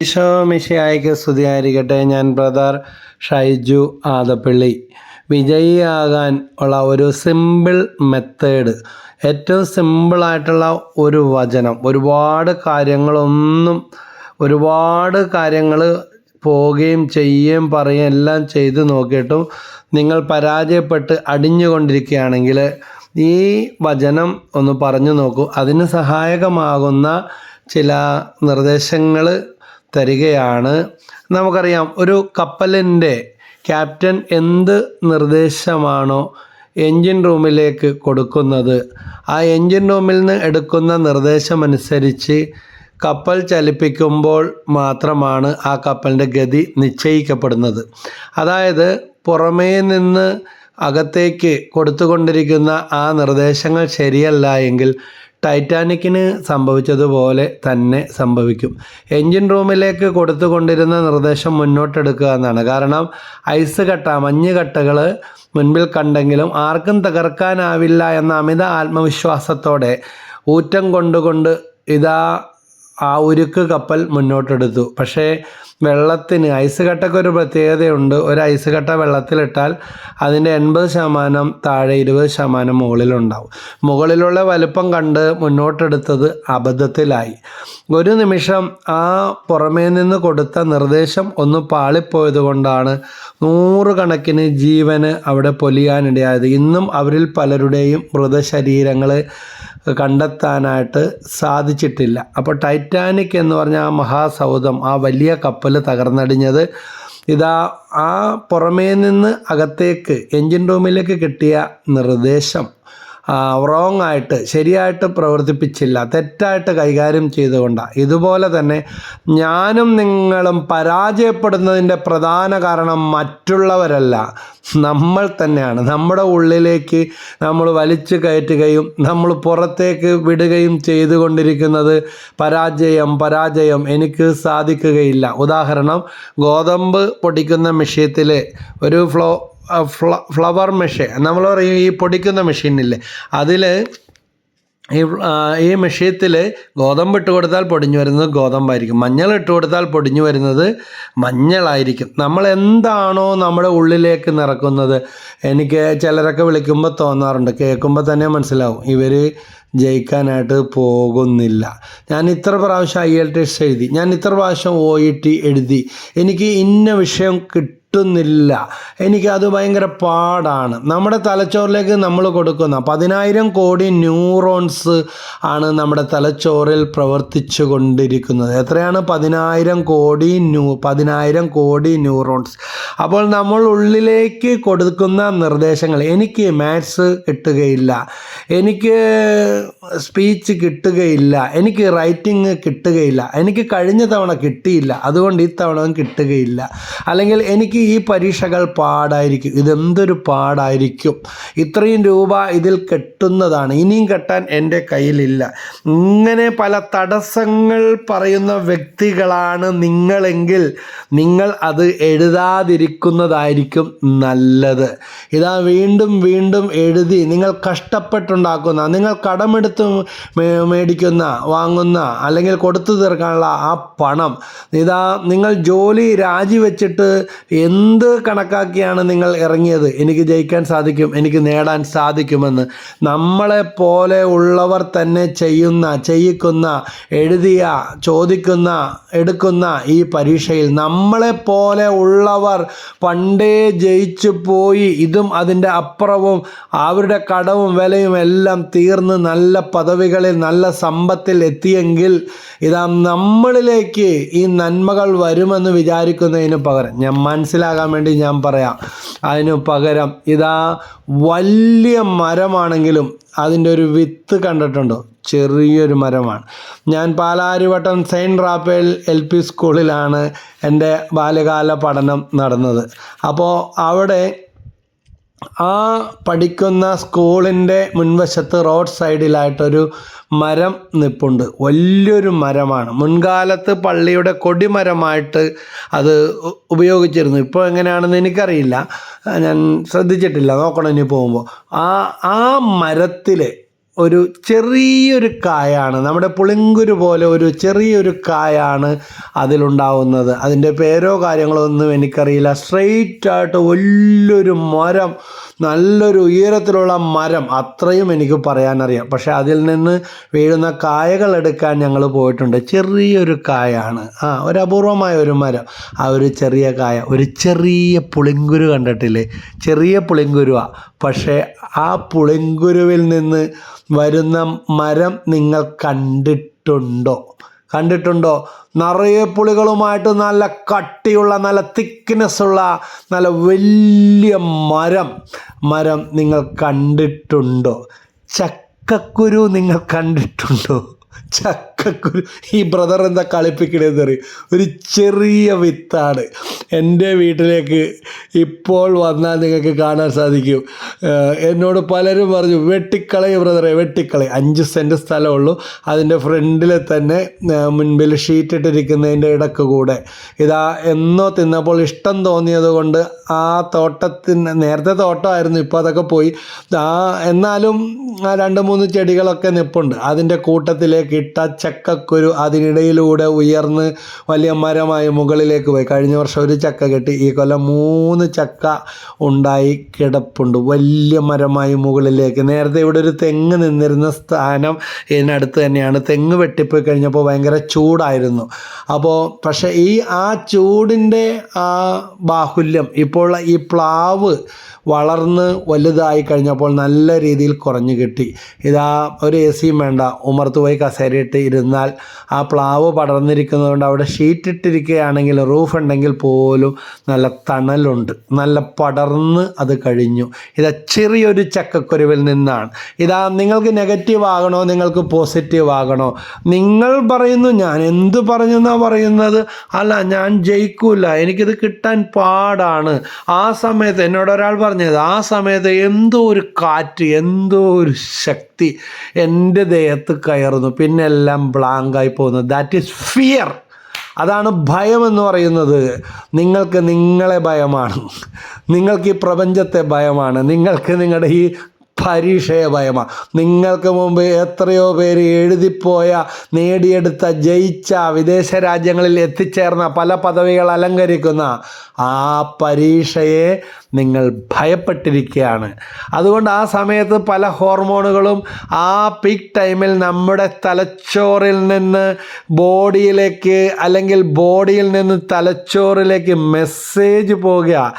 ഈശോ സ്തുതി സ്തുതിയായിരിക്കട്ടെ. ഞാൻ ബ്രദർ ഷൈജു ആദപ്പള്ളി. വിജയിയാകാൻ ഉള്ള ഒരു സിമ്പിൾ മെത്തേഡ് ഏറ്റവും സിമ്പിളായിട്ടുള്ള ഒരു വചനം ഒരുപാട് കാര്യങ്ങളൊന്നും ഒരുപാട് കാര്യങ്ങൾ പോവുകയും ചെയ്യുകയും പറയുകയും എല്ലാം ചെയ്ത് നോക്കിയിട്ടും നിങ്ങൾ പരാജയപ്പെട്ട് അടിഞ്ഞുകൊണ്ടിരിക്കുകയാണെങ്കിൽ ഈ വചനം ഒന്ന് പറഞ്ഞു നോക്കൂ. അതിന് സഹായകമാകുന്ന ചില നിർദ്ദേശങ്ങൾ തരികയാണ്. നമുക്കറിയാം ഒരു കപ്പലിന്റെ ക്യാപ്റ്റൻ എന്ത് നിർദ്ദേശമാണോ എൻജിൻ റൂമിലേക്ക് കൊടുക്കുന്നത്. ആ എൻജിൻ റൂമിൽ നിന്ന് എടുക്കുന്ന നിർദ്ദേശമനുസരിച്ച് കപ്പൽ ചലിപ്പിക്കുമ്പോൾ മാത്രമാണ് ആ കപ്പലിന്റെ ഗതി നിശ്ചയിക്കപ്പെടുന്നത്. അതായത് പുറമേ നിന്ന് അകത്തേക്ക് കൊടുത്തുകൊണ്ടിരിക്കുന്ന ആ നിർദ്ദേശങ്ങൾ ശരിയല്ല എങ്കിൽ ടൈറ്റാനിക്കിന് സംഭവിച്ചതുപോലെ തന്നെ സംഭവിക്കും. എൻജിൻ റൂമിലേക്ക് കൊടുത്തുകൊണ്ടിരുന്ന നിർദ്ദേശം മുന്നോട്ടെടുക്കുക എന്നാണ്. കാരണം ഐസ് കട്ട മഞ്ഞ് കട്ടകൾ മുൻപിൽ കണ്ടെങ്കിലും ആർക്കും തകർക്കാനാവില്ല എന്ന അമിത ആത്മവിശ്വാസത്തോടെ ഊറ്റം കൊണ്ടുകൊണ്ട് ഇതാ ആ ഉരുക്ക് കപ്പൽ മുന്നോട്ടെടുത്തു. പക്ഷേ വെള്ളത്തിന് ഐസ് കട്ടയ്ക്ക് ഒരു പ്രത്യേകതയുണ്ട്. ഒരു ഐസ് കട്ട വെള്ളത്തിലിട്ടാൽ അതിന്റെ എൺപത് ശതമാനം താഴെ ഇരുപത് ശതമാനം മുകളിലുണ്ടാവും. മുകളിലുള്ള വലുപ്പം കണ്ട് മുന്നോട്ടെടുത്തത് അബദ്ധത്തിലായി. ഒരു നിമിഷം ആ പുറമേ നിന്ന് കൊടുത്ത നിർദ്ദേശം ഒന്ന് പാളിപ്പോയത് കൊണ്ടാണ് നൂറുകണക്കിന് ജീവന് അവിടെ പൊലിയാനിടയായത്. ഇന്നും അവരിൽ പലരുടെയും മൃതശരീരങ്ങൾ കണ്ടെത്താനായിട്ട് സാധിച്ചിട്ടില്ല. അപ്പോൾ ടൈറ്റാനിക് എന്ന് പറഞ്ഞ ആ മഹാസൗധം ആ വലിയ കപ്പൽ തകർന്നടിഞ്ഞത് ഇതാ ആ പുറമേ നിന്ന് അകത്തേക്ക് എൻജിൻ റൂമിലേക്ക് കിട്ടിയ നിർദ്ദേശം. റോങ് ആയിട്ട് ശരിയായിട്ട് പ്രവർത്തിപ്പിച്ചില്ല തെറ്റായിട്ട് കൈകാര്യം ചെയ്തുകൊണ്ടാണ് ഇതുപോലെ തന്നെ ഞാനും നിങ്ങളും പരാജയപ്പെടുന്നതിന്റെ പ്രധാന കാരണം മറ്റുള്ളവരല്ല നമ്മൾ തന്നെയാണ്. നമ്മുടെ ഉള്ളിലേക്ക് നമ്മൾ വലിച്ചു കയറ്റുകയും നമ്മൾ പുറത്തേക്ക് വിടുകയും ചെയ്തുകൊണ്ടിരിക്കുന്നത് പരാജയം പരാജയം എനിക്ക് സാധിക്കുകയില്ല. ഉദാഹരണം ഗോതമ്പ് പൊടിക്കുന്ന മെഷീത്തിൽ ഒരു ഫ്ല ഫ്ലവർ മെഷീൻ നമ്മൾ പറയും ഈ പൊടിക്കുന്ന മെഷീനില്ലേ അതിൽ ഈ ഈ മെഷീത്തിൽ ഗോതമ്പ് ഇട്ട് കൊടുത്താൽ പൊടിഞ്ഞു വരുന്നത് ഗോതമ്പായിരിക്കും. മഞ്ഞൾ ഇട്ട് കൊടുത്താൽ പൊടിഞ്ഞു വരുന്നത് മഞ്ഞളായിരിക്കും. നമ്മൾ എന്താണോ നമ്മുടെ ഉള്ളിലേക്ക് നിറക്കുന്നത്? എനിക്ക് ചിലരൊക്കെ വിളിക്കുമ്പോൾ തോന്നാറുണ്ട്. കേൾക്കുമ്പോൾ തന്നെ മനസ്സിലാവും. ഇവർ ജയിക്കാനായിട്ട് പോകുന്നില്ല. ഞാൻ ഇത്ര പ്രാവശ്യം ഐ എൽ ടി എസ് എഴുതി. ഞാൻ ഇത്ര പ്രാവശ്യം ഒ ഇ ടി എഴുതി. എനിക്ക് ഇന്ന വിഷയം കിട്ടും. കിട്ടുന്നില്ല. എനിക്കത് ഭയങ്കര പാടാണ്. നമ്മുടെ തലച്ചോറിലേക്ക് നമ്മൾ കൊടുക്കുന്ന പതിനായിരം കോടി ന്യൂറോൺസ് ആണ് നമ്മുടെ തലച്ചോറിൽ പ്രവർത്തിച്ചു കൊണ്ടിരിക്കുന്നത്. എത്രയാണ്? പതിനായിരം കോടി ന്യൂ പതിനായിരം കോടി ന്യൂറോൺസ്. അപ്പോൾ നമ്മൾ ഉള്ളിലേക്ക് കൊടുക്കുന്ന നിർദ്ദേശങ്ങൾ എനിക്ക് മാത്സ് കിട്ടുകയില്ല എനിക്ക് സ്പീച്ച് കിട്ടുകയില്ല എനിക്ക് റൈറ്റിംഗ് കിട്ടുകയില്ല എനിക്ക് കഴിഞ്ഞ തവണ കിട്ടിയില്ല അതുകൊണ്ട് ഈ തവണ കിട്ടുകയില്ല. അല്ലെങ്കിൽ എനിക്ക് ഈ പരീക്ഷകൾ പാടായിരിക്കും. ഇതെന്തൊരു പാടായിരിക്കും? ഇത്രയും രൂപ ഇതിൽ കെട്ടുന്നതാണ്. ഇനിയും കെട്ടാൻ എന്റെ കയ്യിലില്ല. ഇങ്ങനെ പല തടസ്സങ്ങൾ പറയുന്ന വ്യക്തികളാണ് നിങ്ങളെങ്കിൽ നിങ്ങൾ അത് എഴുതാതിരിക്കുന്നതായിരിക്കും നല്ലത്. ഇതാ വീണ്ടും വീണ്ടും എഴുതി നിങ്ങൾ കഷ്ടപ്പെട്ടുണ്ടാക്കുന്ന നിങ്ങൾ കടമെടുത്ത് മേടിക്കുന്ന വാങ്ങുന്ന അല്ലെങ്കിൽ കൊടുത്തു തീർക്കാനുള്ള ആ പണം. ഇതാ നിങ്ങൾ ജോലി രാജിവെച്ചിട്ട് എന്ത് കണക്കാക്കിയാണ് നിങ്ങൾ ഇറങ്ങിയത്? എനിക്ക് ജയിക്കാൻ സാധിക്കും എനിക്ക് നേടാൻ സാധിക്കുമെന്ന്. നമ്മളെ പോലെ ഉള്ളവർ തന്നെ ചെയ്യുന്ന ചെയ്യിക്കുന്ന എഴുതിയ ചോദിക്കുന്ന എടുക്കുന്ന ഈ പരീക്ഷയിൽ നമ്മളെ പോലെ ഉള്ളവർ പണ്ടേ ജയിച്ചു പോയി ഇതും അതിന്റെ അപ്പുറവും അവരുടെ കടവും വിലയും എല്ലാം തീർന്ന് നല്ല പദവികളിൽ നല്ല സമ്പത്തിൽ എത്തിയെങ്കിൽ ഇതാ നമ്മളിലേക്ക് ഈ നന്മകൾ വരുമെന്ന് വിചാരിക്കുന്നതിന് പകരം ഞാൻ മനസ്സിലാകാൻ വേണ്ടി ഞാൻ പറയാം. അതിനു പകരം ഇതാ വലിയ മരമാണെങ്കിലും അതിന്റെ ഒരു വിത്ത് കണ്ടിട്ടുണ്ടോ. ചെറിയൊരു മരമാണ്. ഞാൻ Palarivattom Saint Raphael L P സ്കൂളിലാണ് എന്റെ ബാല്യകാല പഠനം നടന്നത്. അപ്പോൾ അവിടെ ആ പഠിക്കുന്ന സ്കൂളിന്റെ മുൻവശത്ത് റോഡ് സൈഡിലായിട്ടൊരു മരം നിപ്പുണ്ട്. വലിയൊരു മരമാണ്. മുൻകാലത്ത് പള്ളിയുടെ കൊടിമരമായിട്ട് അത് ഉപയോഗിച്ചിരുന്നു. ഇപ്പോൾ എങ്ങനെയാണെന്ന് എനിക്കറിയില്ല. ഞാൻ ശ്രദ്ധിച്ചിട്ടില്ല. നോക്കണം ഇനി പോകുമ്പോൾ ആ ആ മരത്തിൽ ഒരു ചെറിയൊരു കായാണ് നമ്മുടെ പുളിങ്കുരു പോലെ ഒരു ചെറിയൊരു കായാണ് അതിലുണ്ടാവുന്നത്. അതിന്റെ പേരോ കാര്യങ്ങളോ ഒന്നും എനിക്കറിയില്ല. സ്ട്രെയിറ്റ് ആയിട്ട് വലിയൊരു മരം നല്ലൊരു ഉയരത്തിലുള്ള മരം. അത്രയും എനിക്ക് പറയാനറിയാം. പക്ഷെ അതിൽ നിന്ന് വീഴുന്ന കായകൾ എടുക്കാൻ ഞങ്ങൾ പോയിട്ടുണ്ട്. ചെറിയൊരു കായാണ്. ആ ഒരു അപൂർവമായ ഒരു മരം. ആ ഒരു ചെറിയ കായ. ഒരു ചെറിയ പുളിങ്കുരു കണ്ടിട്ടില്ലേ? ചെറിയ പുളിങ്കുരുവാ. പക്ഷേ ആ പുളിങ്കുരുവിൽ നിന്ന് വരുന്ന മരം നിങ്ങൾ കണ്ടിട്ടുണ്ടോ? കണ്ടിട്ടുണ്ടോ? നിറയെ പുളികളുമായിട്ട് നല്ല കട്ടിയുള്ള നല്ല തിക്നെസ് ഉള്ള നല്ല വലിയ മരം. മരം നിങ്ങൾ കണ്ടിട്ടുണ്ടോ? ചക്കക്കുരു നിങ്ങൾ കണ്ടിട്ടുണ്ടോ? ചക്കക്കുരു. ഈ ബ്രദർ എന്താ കളിപ്പിക്കണേന്ന് അറിയും? ഒരു ചെറിയ വിത്താണ്. എന്റെ വീട്ടിലേക്ക് ഇപ്പോൾ വന്നാൽ നിങ്ങൾക്ക് കാണാൻ സാധിക്കും. എന്നോട് പലരും പറഞ്ഞു വെട്ടിക്കളയും ബ്രദറെ വെട്ടിക്കളയും. അഞ്ച് സെന്റ് സ്ഥലമുള്ളൂ. അതിന്റെ ഫ്രണ്ടിൽ തന്നെ മുൻപിൽ ഷീറ്റ് ഇട്ടിരിക്കുന്നതിന്റെ ഇടയ്ക്ക് കൂടെ. ഇതാ എന്നോ തിന്നപ്പോൾ ഇഷ്ടം തോന്നിയത് കൊണ്ട് ആ തോട്ടത്തിന് നേരത്തെ തോട്ടമായിരുന്നു ഇപ്പോൾ അതൊക്കെ പോയി. ആ എന്നാലും രണ്ട് മൂന്ന് ചെടികളൊക്കെ നിപ്പുണ്ട്. അതിന്റെ കൂട്ടത്തിലേക്ക് ഇട്ട ചക്കക്കുരു അതിനിടയിലൂടെ ഉയർന്ന് വലിയ മരമായി മുകളിലേക്ക് പോയി. കഴിഞ്ഞ വർഷം ഒരു ചക്ക കെട്ടി. ഈ കൊല്ലം മൂന്ന് ചക്ക ഉണ്ടായി കിടപ്പുണ്ട്. വലിയ മരമായി മുകളിലേക്ക്. നേരത്തെ ഇവിടെ ഒരു തെങ്ങ് നിന്നിരുന്ന സ്ഥാനം ഇതിനടുത്ത് തന്നെയാണ്. തെങ്ങ് വെട്ടിപ്പോയി കഴിഞ്ഞപ്പോൾ ഭയങ്കര ചൂടായിരുന്നു. അപ്പോൾ പക്ഷേ ഈ ആ ചൂടിന്റെ ആ ബാഹുല്യം ഇപ്പോൾ ഈ പ്ലാവ് വളർന്ന് വലുതായി കഴിഞ്ഞപ്പോൾ നല്ല രീതിയിൽ കുറഞ്ഞു കിട്ടി. ഇതാ ഒരു എ സിയും വേണ്ട. ഉമർത്ത് പോയി കസേരയിട്ട് ഇരുന്നാൽ ആ പ്ലാവ് പടർന്നിരിക്കുന്നതുകൊണ്ട് അവിടെ ഷീറ്റ് ഇട്ടിരിക്കുകയാണെങ്കിൽ റൂഫ് ഉണ്ടെങ്കിൽ പോലും നല്ല തണലുണ്ട്. നല്ല പടർന്ന് അത് കഴിഞ്ഞു. ഇതാ ചെറിയൊരു ചക്കക്കുരുവിൽ നിന്നാണ്. ഇതാ നിങ്ങൾക്ക് നെഗറ്റീവ് ആകണോ? നിങ്ങൾക്ക് പോസിറ്റീവ് ആകണോ? നിങ്ങൾ പറയുന്നു ഞാൻ എന്ത് പറഞ്ഞെന്നാ പറയുന്നത്? അല്ല ഞാൻ ജയിക്കൂല. എനിക്കിത് കിട്ടാൻ പാടാണ്. ആ സമയത്ത് എന്നോട് ഒരാൾ പറഞ്ഞത് ആ സമയത്ത് എന്തോ ഒരു കാറ്റ് എന്തോ ഒരു ശക്തി എന്റെ ദേഹത്ത് കയറുന്നു. പിന്നെ എല്ലാം ബ്ലാങ്കായി പോകുന്നത് ദാറ്റ് ഈസ് ഫിയർ അതാണ് ഭയം എന്ന് പറയുന്നത്. നിങ്ങൾക്ക് നിങ്ങളെ ഭയമാണ്. നിങ്ങൾക്ക് ഈ പ്രപഞ്ചത്തെ ഭയമാണ്. നിങ്ങൾക്ക് നിങ്ങളുടെ ഈ പരീക്ഷയെ ഭയമാണ് നിങ്ങൾക്ക് മുമ്പ് എത്രയോ പേര് എഴുതിപ്പോയ നേടിയെടുത്ത ജയിച്ച വിദേശ രാജ്യങ്ങളിൽ എത്തിച്ചേർന്ന പല പദവികൾ അലങ്കരിക്കുന്ന ആ പരീക്ഷയെ നിങ്ങൾ ഭയപ്പെട്ടിരിക്കുകയാണ്. അതുകൊണ്ട് ആ സമയത്ത് പല ഹോർമോണുകളും ആ പീക്ക് ടൈമിൽ നമ്മുടെ തലച്ചോറിൽ നിന്ന് ബോഡിയിലേക്ക് അല്ലെങ്കിൽ ബോഡിയിൽ നിന്ന് തലച്ചോറിലേക്ക് മെസ്സേജ് പോകുക.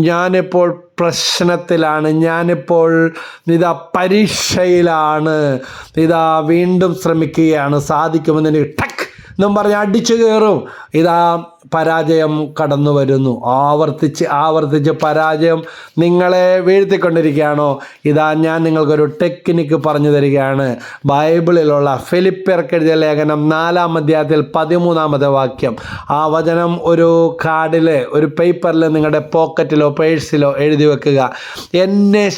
ഞാനിപ്പോൾ പ്രശ്നത്തിലാണ്. ഞാനിപ്പോൾ ഇതാ പരീക്ഷയിലാണ്. ഇതാ വീണ്ടും ശ്രമിക്കുകയാണ്. സാധിക്കുമെന്ന് എനിക്ക് ടക്ക് എന്നും പറഞ്ഞ് അടിച്ചു കയറും. ഇതാ പരാജയം കടന്നു വരുന്നു. ആവർത്തിച്ച് ആവർത്തിച്ച് പരാജയം നിങ്ങളെ വീഴ്ത്തിക്കൊണ്ടിരിക്കുകയാണോ? ഇതാ ഞാൻ നിങ്ങൾക്കൊരു ടെക്നിക്ക് പറഞ്ഞു തരികയാണ്. ബൈബിളിലുള്ള ഫിലിപ്പിയർക്കെഴുതിയ ലേഖനം നാലാം അധ്യായത്തിൽ പതിമൂന്നാമത്തെ വാക്യം. ആ വചനം ഒരു കാർഡിൽ ഒരു പേപ്പറിൽ നിങ്ങളുടെ പോക്കറ്റിലോ പേഴ്സിലോ എഴുതി വെക്കുക. എന്നെ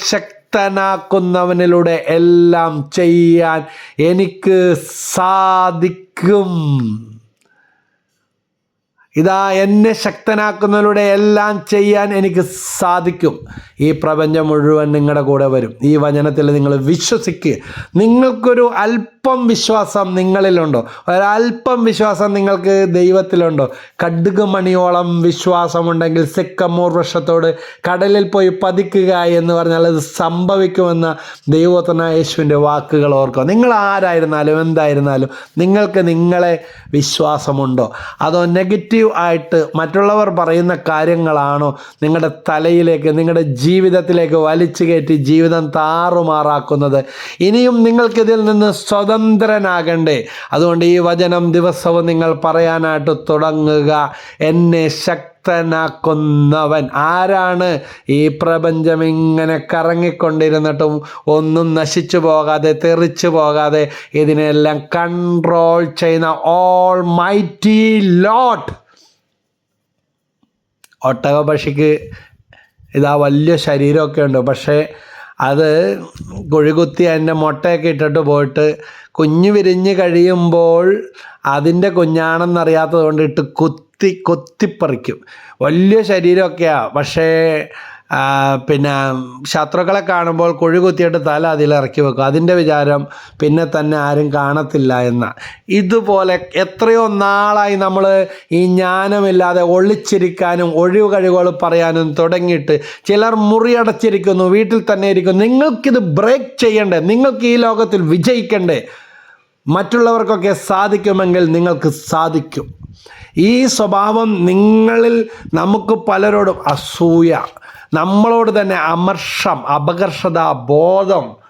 ശക്തനാക്കുന്നവനിലൂടെ എല്ലാം ചെയ്യാൻ എനിക്ക് സാധിക്കും. ഇതാ എന്നെ ശക്തനാക്കുന്നതിലൂടെ എല്ലാം ചെയ്യാൻ എനിക്ക് സാധിക്കും. ഈ പ്രപഞ്ചം മുഴുവൻ നിങ്ങളുടെ കൂടെ വരും. ഈ വചനത്തിൽ നിങ്ങൾ വിശ്വസിക്കുക നിങ്ങൾക്കൊരു അല്പം വിശ്വാസം നിങ്ങളിലുണ്ടോ? ഒരല്പം വിശ്വാസം നിങ്ങൾക്ക് ദൈവത്തിലുണ്ടോ? കടുക് മണിയോളം വിശ്വാസമുണ്ടെങ്കിൽ സിക്കമ്മൂർ വൃക്ഷത്തോട് കടലിൽ പോയി പതിക്കുക എന്ന് പറഞ്ഞാൽ അത് സംഭവിക്കുമെന്ന ദൈവത്തന യേശുവിന്റെ വാക്കുകൾ ഓർക്കുക. നിങ്ങൾ ആരായിരുന്നാലും എന്തായിരുന്നാലും നിങ്ങൾക്ക് നിങ്ങളെ വിശ്വാസമുണ്ടോ? അതോ നെഗറ്റീവ് ആയിട്ട് മറ്റുള്ളവർ പറയുന്ന കാര്യങ്ങളാണോ നിങ്ങളുടെ തലയിലേക്ക് നിങ്ങളുടെ ജീവിതത്തിലേക്ക് വലിച്ചു കയറ്റി ജീവിതം താറുമാറാക്കുന്നത്? ഇനിയും നിങ്ങൾക്കിതിൽ നിന്ന് സ്വതന്ത്രനാകണ്ടേ. അതുകൊണ്ട് ഈ വചനം ദിവസവും നിങ്ങൾ പറയാനായിട്ട് തുടങ്ങുക. എന്നെ ശക്തനാക്കുന്നവൻ. ആരാണ്? ഈ പ്രപഞ്ചം ഇങ്ങനെ കറങ്ങിക്കൊണ്ടിരുന്നിട്ടും ഒന്നും നശിച്ചു പോകാതെ തെറിച്ചു പോകാതെ ഇതിനെല്ലാം കൺട്രോൾ ചെയ്യുന്ന ഓൾ മൈറ്റി ലോട്ട് ഒട്ടക പക്ഷിക്ക് ഇതാ വലിയ ശരീരമൊക്കെ ഉണ്ട് പക്ഷേ അത് കുഴികുത്തി അതിന്റെ മുട്ടയൊക്കെ ഇട്ടിട്ട് പോയിട്ട് കുഞ്ഞ് വിരിഞ്ഞ് കഴിയുമ്പോൾ അതിന്റെ കുഞ്ഞാണെന്നറിയാത്തത് കൊണ്ട് ഇട്ട് കുത്തി കൊത്തിപ്പറിക്കും. വലിയ ശരീരമൊക്കെയാണ് പക്ഷേ പിന്നെ ശത്രുക്കളെ കാണുമ്പോൾ കുഴി കുത്തിയിട്ട് തല അതിൽ ഇറക്കി വെക്കും. അതിന്റെ വിചാരം പിന്നെ തന്നെ ആരും കാണത്തില്ല എന്ന. ഇതുപോലെ എത്രയോ നാളായി നമ്മൾ ഈ ജ്ഞാനമില്ലാതെ ഒളിച്ചിരിക്കാനും ഒഴിവ് കഴിവുകൾ പറയാനും തുടങ്ങിയിട്ട് ചിലർ മുറിയടച്ചിരിക്കുന്നു വീട്ടിൽ തന്നെ ഇരിക്കുന്നു. നിങ്ങൾക്കിത് ബ്രേക്ക് ചെയ്യണ്ടേ? നിങ്ങൾക്ക് ഈ ലോകത്തിൽ വിജയിക്കണ്ടേ? മറ്റുള്ളവർക്കൊക്കെ സാധിക്കുമെങ്കിൽ നിങ്ങൾക്ക് സാധിക്കും. ഈ സ്വഭാവം നിങ്ങളിൽ നമുക്ക് പലരോടും അസൂയ. നമ്മളോട് തന്നെ അമർഷം അപകർഷത ബോധം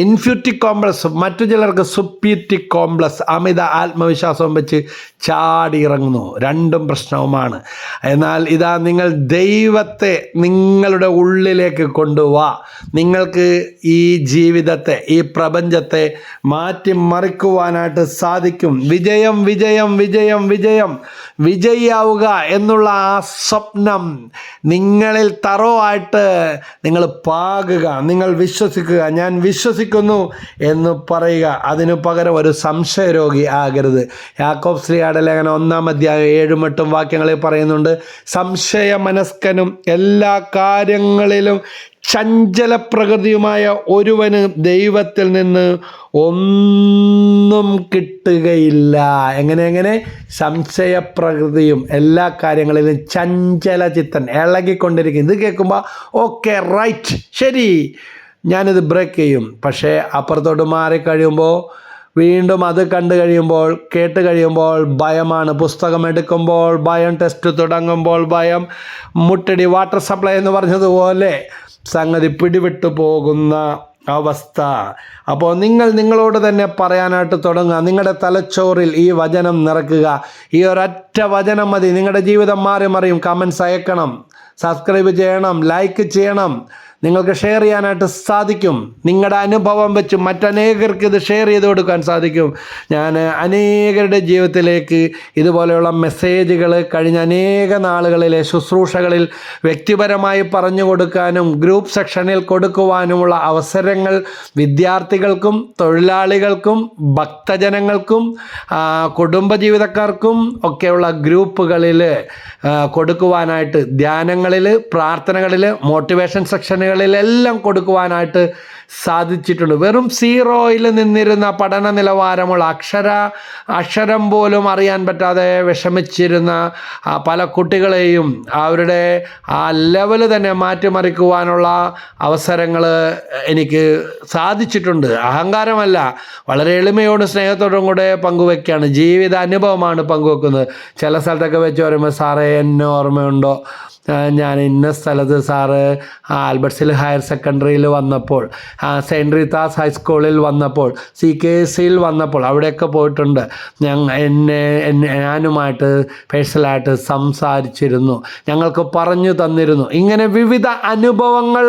ഇൻഫ്യൂറ്റി കോംപ്ലക്സ് മറ്റു ചിലർക്ക് സുപ്പീറ്റി കോംപ്ലക്സ് അമിത ആത്മവിശ്വാസം വെച്ച് ചാടി ഇറങ്ങുന്നു രണ്ടും പ്രശ്നവുമാണ്. എന്നാൽ ഇതാ നിങ്ങൾ ദൈവത്തെ നിങ്ങളുടെ ഉള്ളിലേക്ക് കൊണ്ടുവാ. നിങ്ങൾക്ക് ഈ ജീവിതത്തെ ഈ പ്രപഞ്ചത്തെ മാറ്റിമറിക്കുവാനായിട്ട് സാധിക്കും. വിജയം വിജയം വിജയം വിജയം. വിജയിയാവുക എന്നുള്ള ആ സ്വപ്നം നിങ്ങളിൽ തറവായിട്ട് നിങ്ങൾ പാകുക നിങ്ങൾ വിശ്വസിക്കുക. ഞാൻ വിശ്വസിക്കുന്നു എന്ന് പറയുക. അതിനു പകരം ഒരു സംശയരോഗി ആകരുത്. യാക്കോബ് ശ്രീയുടെ ലേഖനം ഒന്നാം അധ്യായം ഏഴും എട്ടും വാക്യങ്ങളിൽ പറയുന്നുണ്ട് സംശയ മനസ്കനും എല്ലാ കാര്യങ്ങളിലും ചഞ്ചല പ്രകൃതിയുമായ ഒരുവന് ദൈവത്തിൽ നിന്ന് ഒന്നും കിട്ടുകയില്ല. എങ്ങനെ എങ്ങനെ? സംശയപ്രകൃതിയും എല്ലാ കാര്യങ്ങളിലും ചഞ്ചല ചിത്തൻ ഇളകിക്കൊണ്ടിരിക്കും ഇത് കേൾക്കുമ്പോൾ ഓക്കെ റൈറ്റ് ശരി. ഞാനിത് ബ്രേക്ക് ചെയ്യും. പക്ഷേ അപ്പുറത്തോട്ട് മാറിക്കഴിയുമ്പോൾ വീണ്ടും അത് കണ്ടു കഴിയുമ്പോൾ കേട്ട് കഴിയുമ്പോൾ ഭയമാണ്. പുസ്തകം എടുക്കുമ്പോൾ ഭയം ടെസ്റ്റ് തുടങ്ങുമ്പോൾ ഭയം. മുട്ടടി വാട്ടർ സപ്ലൈ എന്ന് പറഞ്ഞതുപോലെ സംഗതി പിടിവിട്ടു പോകുന്ന അവസ്ഥ. അപ്പോൾ നിങ്ങൾ നിങ്ങളോട് തന്നെ പറയാനായിട്ട് തുടങ്ങുക. നിങ്ങളുടെ തലച്ചോറിൽ ഈ വചനം നിറക്കുക. ഈ ഒരൊറ്റ വചനം മതി. നിങ്ങളുടെ ജീവിതം മാറി മറിയും. കമൻസ് അയക്കണം. സബ്സ്ക്രൈബ് ചെയ്യണം. ലൈക്ക് ചെയ്യണം. നിങ്ങൾക്ക് ഷെയർ ചെയ്യാനായിട്ട് സാധിക്കും. നിങ്ങളുടെ അനുഭവം വെച്ച് മറ്റനേകർക്ക് ഇത് ഷെയർ ചെയ്ത് കൊടുക്കാൻ സാധിക്കും. ഞാൻ അനേകരുടെ ജീവിതത്തിലേക്ക് ഇതുപോലെയുള്ള മെസ്സേജുകൾ കഴിഞ്ഞ അനേക നാളുകളിലെ ശുശ്രൂഷകളിൽ വ്യക്തിപരമായി പറഞ്ഞു കൊടുക്കാനും ഗ്രൂപ്പ് സെക്ഷനിൽ കൊടുക്കുവാനുമുള്ള അവസരങ്ങൾ വിദ്യാർത്ഥികൾക്കും തൊഴിലാളികൾക്കും ഭക്തജനങ്ങൾക്കും കുടുംബജീവിതക്കാർക്കും ഒക്കെയുള്ള ഗ്രൂപ്പുകളിൽ കൊടുക്കുവാനായിട്ട് ധ്യാനങ്ങളിൽ പ്രാർത്ഥനകളിൽ മോട്ടിവേഷൻ സെക്ഷനുകളിലെല്ലാം കൊടുക്കുവാനായിട്ട് സാധിച്ചിട്ടുണ്ട്. വെറും സീറോയിൽ നിന്നിരുന്ന പഠന നിലവാരമുള്ള അക്ഷര അക്ഷരം പോലും അറിയാൻ പറ്റാതെ വിഷമിച്ചിരുന്ന പല കുട്ടികളെയും അവരുടെ ആ ലെവൽ തന്നെ മാറ്റിമറിക്കുവാനുള്ള അവസരങ്ങൾ എനിക്ക് സാധിച്ചിട്ടുണ്ട്. അഹങ്കാരമല്ല വളരെ എളിമയോടും സ്നേഹത്തോടും കൂടെ പങ്കുവെക്കുകയാണ് ജീവിത അനുഭവമാണ് പങ്കുവെക്കുന്നത്. ചില സ്ഥലത്തൊക്കെ വെച്ച് പറയുമ്പോൾ സാറേ എന്നെ ഓർമ്മയുണ്ടോ? ഞാൻ ഇന്ന സ്ഥലത്ത് സാറ് ആ, ആൽബർട്ട്സിൽ ഹയർ സെക്കൻഡറിയിൽ വന്നപ്പോൾ സെയിന്റ് റീത്താസ് ഹൈസ്കൂളിൽ വന്നപ്പോൾ സി കെ സിയിൽ വന്നപ്പോൾ അവിടെയൊക്കെ പോയിട്ടുണ്ട്. ഞങ്ങൾ എന്നെ ഞാനുമായിട്ട് പേഴ്സണലായിട്ട് സംസാരിച്ചിരുന്നു. ഞങ്ങൾക്ക് പറഞ്ഞു തന്നിരുന്നു. ഇങ്ങനെ വിവിധ അനുഭവങ്ങൾ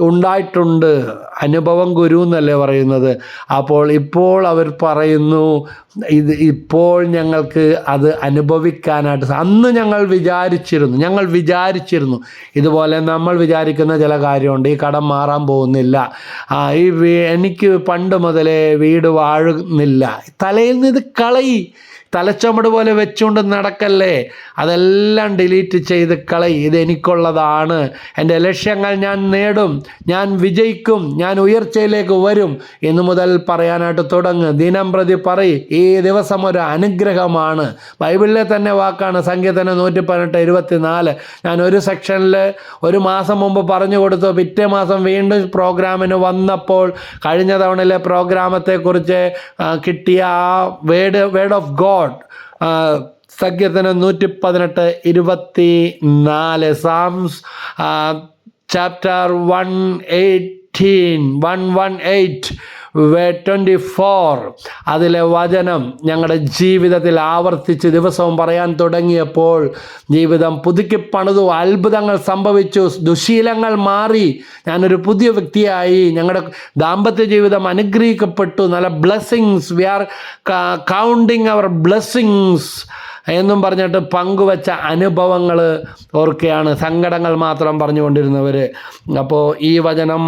ഉണ്ടായിട്ടുണ്ട്. അനുഭവം ഗുരു എന്നല്ലേ പറയുന്നത്? അപ്പോൾ ഇപ്പോൾ അവർ പറയുന്നു ഇത് ഇപ്പോൾ ഞങ്ങൾക്ക് അത് അനുഭവിക്കാനായിട്ട് അന്ന് ഞങ്ങൾ വിചാരിച്ചിരുന്നു ഞങ്ങൾ വിചാരിച്ചിരുന്നു. ഇതുപോലെ നമ്മൾ വിചാരിക്കുന്ന ചില കാര്യമുണ്ട് ഈ കടം മാറാൻ പോകുന്നില്ല. ഈ എനിക്ക് പണ്ട് മുതലേ വീട് വാഴുന്നില്ല. തലയിൽ നിന്ന് ഇത് കളയി. തലച്ചുമട് പോലെ വെച്ചുകൊണ്ട് നടക്കല്ലേ? അതെല്ലാം ഡിലീറ്റ് ചെയ്ത് കളയി. ഇത് എനിക്കുള്ളതാണ്. എന്റെ ലക്ഷ്യങ്ങൾ ഞാൻ നേടും. ഞാൻ വിജയിക്കും. ഞാൻ ഉയർച്ചയിലേക്ക് വരും. ഇന്നു മുതൽ പറയാനായിട്ട് തുടങ്ങ്. ദിനം പ്രതി പറയും. ഈ ദിവസം ഒരു അനുഗ്രഹമാണ്. ബൈബിളിലെ തന്നെ വാക്കാണ് സംഗീതം നൂറ്റി പതിനെട്ട് ഇരുപത്തിനാല്. ഞാൻ ഒരു സെക്ഷനിൽ ഒരു മാസം മുമ്പ് പറഞ്ഞു കൊടുത്തു. പിറ്റേ മാസം വീണ്ടും പ്രോഗ്രാമിന് വന്നപ്പോൾ കഴിഞ്ഞ തവണയിലെ പ്രോഗ്രാമത്തെക്കുറിച്ച് കിട്ടിയ ആ വേഡ് വേഡ് ഓഫ് ഗോഡ് സങ്കീർത്തനം നൂറ്റി പതിനെട്ട് ഇരുപത്തി നാല് Psalms chapter one eighteen one one eight. Twenty four അതിലെ വചനം ഞങ്ങളുടെ ജീവിതത്തിൽ ആവർത്തിച്ച് ദിവസവും പറയാൻ തുടങ്ങിയപ്പോൾ ജീവിതം പുതുക്കി പണിതു. അത്ഭുതങ്ങൾ സംഭവിച്ചു. ദുശീലങ്ങൾ മാറി. ഞാനൊരു പുതിയ വ്യക്തിയായി. ഞങ്ങളുടെ ദാമ്പത്യ ജീവിതം അനുഗ്രഹിക്കപ്പെട്ടു. നല്ല blessings we are counting our blessings എന്നും പറഞ്ഞിട്ട് പങ്കുവച്ച അനുഭവങ്ങൾ ഓർക്കുകയാണ് സങ്കടങ്ങൾ മാത്രം പറഞ്ഞുകൊണ്ടിരുന്നവർ അപ്പോൾ ഈ വചനം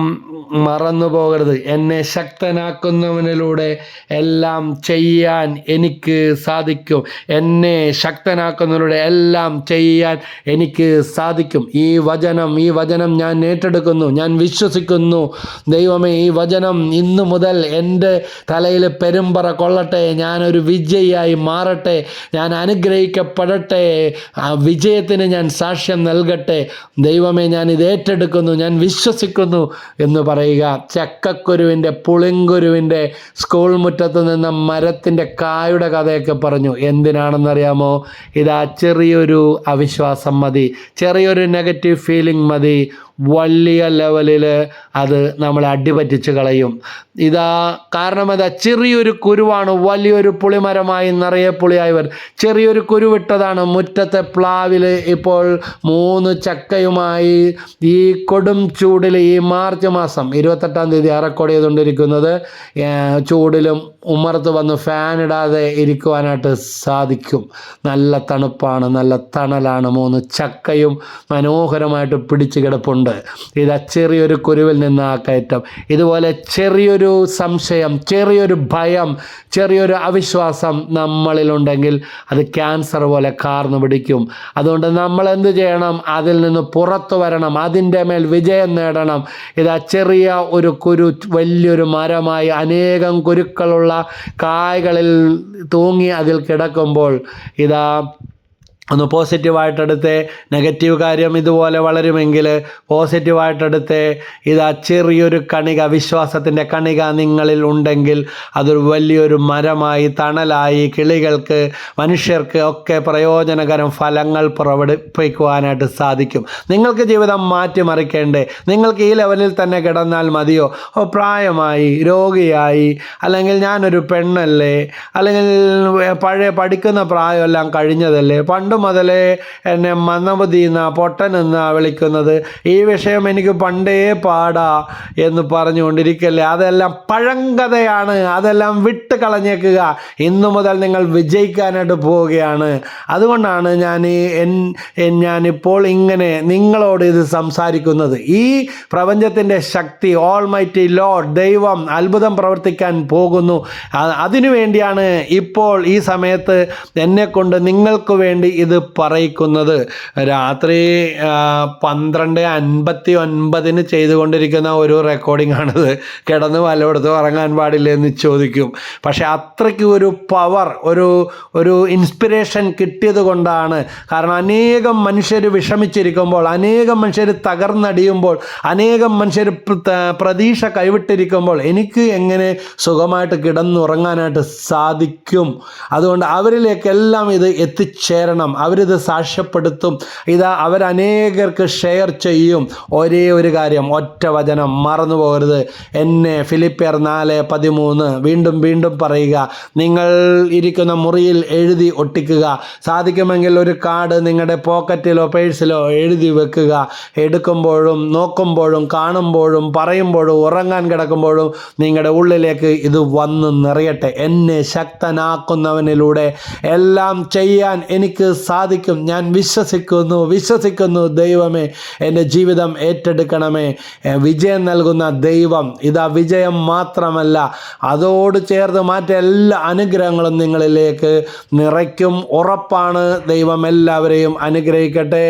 മറന്നു പോകരുത് എന്നെ ശക്തനാക്കുന്നവനിലൂടെ എല്ലാം ചെയ്യാൻ എനിക്ക് സാധിക്കും. എന്നെ ശക്തനാക്കുന്നതിലൂടെ എല്ലാം ചെയ്യാൻ എനിക്ക് സാധിക്കും. ഈ വചനം ഈ വചനം ഞാൻ ഏറ്റെടുക്കുന്നു. ഞാൻ വിശ്വസിക്കുന്നു. ദൈവമേ ഈ വചനം ഇന്നു മുതൽ എന്റെ തലയിൽ പെരുമ്പറ കൊള്ളട്ടെ. ഞാനൊരു വിജയിയായി മാറട്ടെ. ഞാൻ അനുഗ്രഹിക്കപ്പെടട്ടെ. ആ വിജയത്തിന് ഞാൻ സാക്ഷ്യം നൽകട്ടെ. ദൈവമേ ഞാൻ ഇത് ഏറ്റെടുക്കുന്നു. ഞാൻ വിശ്വസിക്കുന്നു എന്ന് പറയുക ചക്കക്കുരുവിന്റെ പുളിങ്കുരുവിന്റെ സ്കൂൾ മുറ്റത്ത് നിന്ന് മരത്തിന്റെ കായുടെ കഥയൊക്കെ പറഞ്ഞു. എന്തിനാണെന്നറിയാമോ? ഇതാ ചെറിയൊരു അവിശ്വാസം മതി ചെറിയൊരു നെഗറ്റീവ് ഫീലിംഗ് മതി. വലിയ ലെവലിൽ അത് നമ്മൾ അടിപറ്റിച്ച് കളയും. ഇതാ കാരണം അതാ ചെറിയൊരു കുരുവാണ്. വലിയൊരു പുളിമരമായി നിറയെ പുളിയായി വരും ചെറിയൊരു കുരുവിട്ടതാണ് മുറ്റത്തെ പ്ലാവിൽ ഇപ്പോൾ മൂന്ന് ചക്കയുമായി ഈ കൊടും ചൂടിൽ ഈ മാർച്ച് മാസം ഇരുപത്തെട്ടാം തീയതി റെക്കോർഡ് ചെയ്തുകൊണ്ടിരിക്കുന്നത്. ചൂടിലും ഉമ്മറത്ത് വന്ന് ഫാൻ ഇടാതെ ഇരിക്കുവാനായിട്ട് സാധിക്കും. നല്ല തണുപ്പാണ് നല്ല തണലാണ് മൂന്ന് ചക്കയും മനോഹരമായിട്ട് പിടിച്ചു കിടപ്പുണ്ട്. ഇതാ ചെറിയൊരു കുരുവിൽ നിന്ന് ആ കയറ്റം. ഇതുപോലെ ചെറിയൊരു സംശയം ചെറിയൊരു ഭയം ചെറിയൊരു അവിശ്വാസം നമ്മളിലുണ്ടെങ്കിൽ അത് ക്യാൻസർ പോലെ കാർന്നു പിടിക്കും. അതുകൊണ്ട് നമ്മൾ എന്ത് ചെയ്യണം? അതിൽ നിന്ന് പുറത്തു വരണം. അതിന്റെ മേൽ വിജയം നേടണം. ഇതാ ചെറിയ ഒരു കുരു വലിയൊരു മരമായി അനേകം കുരുക്കളുള്ള കായ്കളിൽ തൂങ്ങി അതിൽ കിടക്കുമ്പോൾ ഇതാ ഒന്ന് പോസിറ്റീവായിട്ടെടുത്ത് നെഗറ്റീവ് കാര്യം ഇതുപോലെ വളരുമെങ്കിൽ പോസിറ്റീവായിട്ടെടുത്ത് ഇത് ചെറിയൊരു കണിക വിശ്വാസത്തിന്റെ കണിക നിങ്ങളിൽ ഉണ്ടെങ്കിൽ അതൊരു വലിയൊരു മരമായി തണലായി കിളികൾക്ക് മനുഷ്യർക്ക് ഒക്കെ പ്രയോജനകരം ഫലങ്ങൾ പുറപ്പെടുപ്പിക്കുവാനായിട്ട് സാധിക്കും. നിങ്ങൾക്ക് ജീവിതം മാറ്റിമറിക്കേണ്ടേ? നിങ്ങൾക്ക് ഈ ലെവലിൽ തന്നെ കിടന്നാൽ മതിയോ? ഓ പ്രായമായി രോഗിയായി അല്ലെങ്കിൽ ഞാനൊരു പെണ്ണല്ലേ? അല്ലെങ്കിൽ പഴയ പഠിക്കുന്ന പ്രായമെല്ലാം കഴിഞ്ഞതല്ലേ? പണ്ട് മുതലേ എന്നെ മന്നമതി എന്ന പൊട്ടൻ എന്ന് വിളിക്കുന്നത്? ഈ വിഷയം എനിക്ക് പണ്ടേ പാടാ എന്ന് പറഞ്ഞുകൊണ്ടിരിക്കല്ലേ? അതെല്ലാം പഴങ്കഥയാണ്. അതെല്ലാം വിട്ട് കളഞ്ഞേക്കുക. ഇന്നു മുതൽ നിങ്ങൾ വിജയിക്കാനായിട്ട് പോവുകയാണ്. അതുകൊണ്ടാണ് ഞാൻ ഞാനിപ്പോൾ ഇങ്ങനെ നിങ്ങളോട് ഇത് സംസാരിക്കുന്നത്. ഈ പ്രപഞ്ചത്തിന്റെ ശക്തി ഓൾ മൈറ്റി ലോഡ് ദൈവം അത്ഭുതം പ്രവർത്തിക്കാൻ പോകുന്നു. അതിനു വേണ്ടിയാണ് ഇപ്പോൾ ഈ സമയത്ത് എന്നെക്കൊണ്ട് നിങ്ങൾക്ക് വേണ്ടി ഇത് പറയിക്കുന്നത്. രാത്രി പന്ത്രണ്ട് അൻപത്തി ഒൻപതിന് ചെയ്തുകൊണ്ടിരിക്കുന്ന ഒരു റെക്കോർഡിംഗ് ആണിത്. കിടന്ന് വല്ലയിടത്ത് ഉറങ്ങാൻ പാടില്ല എന്ന് ചോദിക്കും. പക്ഷെ അത്രയ്ക്ക് ഒരു പവർ ഒരു ഒരു ഇൻസ്പിറേഷൻ കിട്ടിയത് കൊണ്ടാണ്. കാരണം അനേകം മനുഷ്യർ വിഷമിച്ചിരിക്കുമ്പോൾ അനേകം മനുഷ്യർ തകർന്നടിയുമ്പോൾ അനേകം മനുഷ്യർ പ്രതീക്ഷ കൈവിട്ടിരിക്കുമ്പോൾ എനിക്ക് എങ്ങനെ സുഖമായിട്ട് കിടന്നുറങ്ങാനായിട്ട് സാധിക്കും? അതുകൊണ്ട് അവരിലേക്കെല്ലാം ഇത് എത്തിച്ചേരണം. അവരിത് സാക്ഷ്യപ്പെടുത്തും. ഇത് അവരനേകർക്ക് ഷെയർ ചെയ്യും. ഒരേ ഒരു കാര്യം ഒറ്റ വചനം മറന്നു പോകരുത്. എന്നെ ഫിലിപ്പിയർ നാല് പതിമൂന്ന് വീണ്ടും വീണ്ടും പറയുക. നിങ്ങൾ ഇരിക്കുന്ന മുറിയിൽ എഴുതി ഒട്ടിക്കുക. സാധിക്കുമെങ്കിൽ ഒരു കാർഡ് നിങ്ങളുടെ പോക്കറ്റിലോ പേഴ്സിലോ എഴുതി വെക്കുക. എടുക്കുമ്പോഴും നോക്കുമ്പോഴും കാണുമ്പോഴും പറയുമ്പോഴും ഉറങ്ങാൻ കിടക്കുമ്പോഴും നിങ്ങളുടെ ഉള്ളിലേക്ക് ഇത് വന്ന് നിറയട്ടെ. എന്നെ ശക്തനാക്കുന്നവനിലൂടെ എല്ലാം ചെയ്യാൻ എനിക്ക് സാധിക്കും. ഞാൻ വിശ്വസിക്കുന്നു വിശ്വസിക്കുന്നു ദൈവമേ എന്റെ ജീവിതം ഏറ്റെടുക്കണമേ. വിജയം നൽകുന്ന ദൈവം ഇതാ വിജയം മാത്രമല്ല അതോട് ചേർന്ന് ചേർത്ത് മറ്റെല്ലാ അനുഗ്രഹങ്ങളും നിങ്ങളിലേക്ക് നിറയ്ക്കും. ഉറപ്പാണ് ദൈവം എല്ലാവരെയും അനുഗ്രഹിക്കട്ടെ.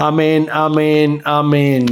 അമേൻ അമേൻ അമേൻ